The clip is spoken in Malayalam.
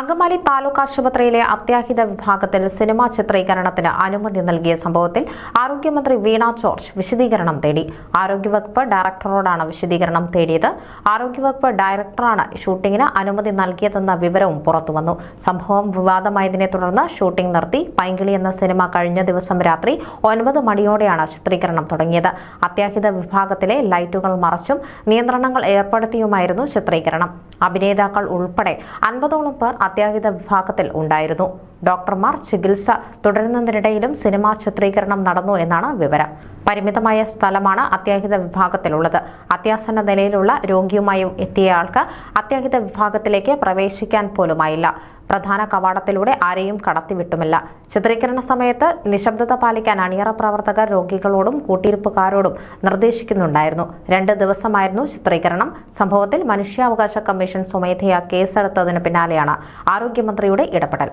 അങ്കമാലി താലൂക്ക് ആശുപത്രിയിലെ അത്യാഹിത വിഭാഗത്തിൽ സിനിമാ ചിത്രീകരണത്തിന് അനുമതി നൽകിയ സംഭവത്തിൽ ആരോഗ്യമന്ത്രി വീണ ജോർജ് വിശദീകരണം തേടി. ആരോഗ്യവകുപ്പ് ഡയറക്ടറോടാണ് വിശദീകരണം തേടിയത്. ആരോഗ്യവകുപ്പ് ഡയറക്ടറാണ് ഷൂട്ടിംഗിന് അനുമതി നൽകിയതെന്ന വിവരവും പുറത്തുവന്നു. സംഭവം വിവാദമായതിനെ തുടർന്ന് ഷൂട്ടിംഗ് നിർത്തി. പൈങ്കിളി എന്ന സിനിമ കഴിഞ്ഞ ദിവസം രാത്രി ഒൻപത് മണിയോടെയാണ് ചിത്രീകരണം തുടങ്ങിയത്. അത്യാഹിത വിഭാഗത്തിലെ ലൈറ്റുകൾ മറച്ചും നിയന്ത്രണങ്ങൾ ഏർപ്പെടുത്തിയുമായിരുന്നു ചിത്രീകരണം. അഭിനേതാക്കൾ ഉൾപ്പെടെ അൻപതോളം പേർ അത്യാഹിത വിഭാഗത്തിൽ ഉണ്ടായിരുന്നു. ഡോക്ടർമാർ ചികിത്സ തുടരുന്നതിനിടയിലും സിനിമാ ചിത്രീകരണം നടന്നു എന്നാണ് വിവരം. പരിമിതമായ സ്ഥലമാണ് അത്യാഹിത വിഭാഗത്തിലുള്ളത്. അത്യാസന്ന നിലയിലുള്ള രോഗിയുമായി എത്തിയയാൾക്ക് അത്യാഹിത വിഭാഗത്തിലേക്ക് പ്രവേശിക്കാൻ പോലുമായില്ല. പ്രധാന കവാടത്തിലൂടെ ആരെയും കടത്തിവിട്ടുമില്ല. ചിത്രീകരണ സമയത്ത് നിശബ്ദത പാലിക്കാൻ അണിയറ പ്രവർത്തകർ രോഗികളോടും കൂട്ടിയിരിപ്പുകാരോടും നിർദ്ദേശിക്കുന്നുണ്ടായിരുന്നു. രണ്ട് ദിവസമായിരുന്നു ചിത്രീകരണം. സംഭവത്തിൽ മനുഷ്യാവകാശ കമ്മീഷൻ സ്വമേധയാ കേസെടുത്തതിന് പിന്നാലെയാണ് ആരോഗ്യമന്ത്രിയുടെ ഇടപെടൽ.